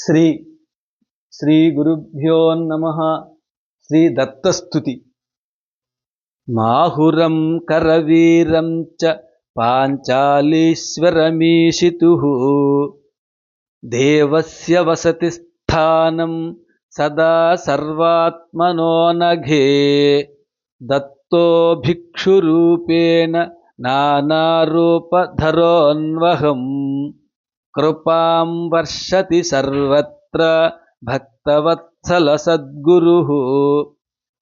శ్రీ శ్రీ గురుభ్యో నమ శ్రీ దత్తస్థుతి. మాహురం కరవీరం చ పాంచాలీశ్వరమీషితు. దేవస్య వసతి స్థానం సదా సర్వాత్మనోనఘే దత్తో భిక్షురూపేణ నానారూపధరోన్వహం కృపాం వర్షతి సర్వత్ర భక్తవత్సల సద్గురు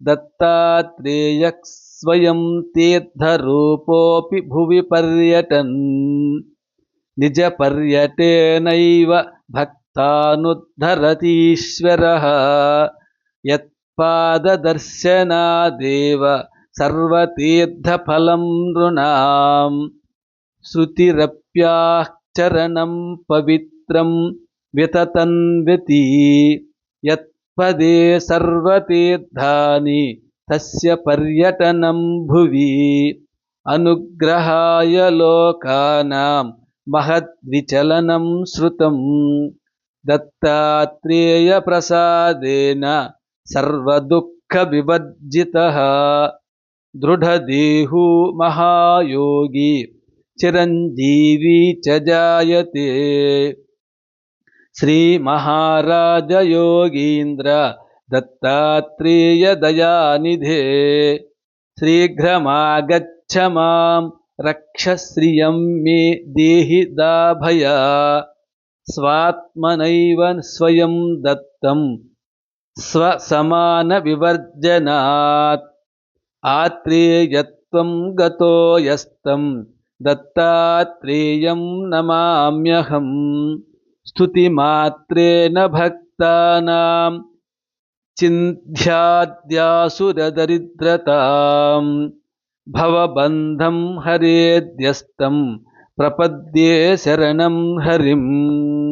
దత్తాత్రేయ స్వయం తీర్థరూపోపి భువి పర్యటన్. నిజ పర్యటేనైవ భక్తానుద్ధరతీశ్వర. యత్పాదర్శనాదేవ సర్వతీర్థఫలం నృణాం. చరణం పవిత్రం వితతన్వితి యత్పదే సర్వతీర్థాని తస్య పర్యటనం భువి అనుగ్రహాయ లోకానాం మహద్విచలనం శృతం దత్తాత్రేయ ప్రసాదేన సర్వదుఃఖ వివర్జిత దృఢదేహు మహాయోగి चिरंजीवी चिरञ्जीवी च जायते। श्रीमहाराजयोगीन्द्र दत्तात्रेयदयानिधे। शीघ्रमागच्छ माँ रक्षश्रियं मे देहि दाभया। स्वात्मनैव स्वयं दत्तं स्वसमानविवर्जनात्। आत्रेयत्वं गतो यस्तं दत्तात्रेय नमाम्यहम। स्तुतिमात्रे न भक्ता चिंध्याद्यासुरदरिद्रताबंधम हरेद्यस्त। प्रपद्ये शरण हरिम्।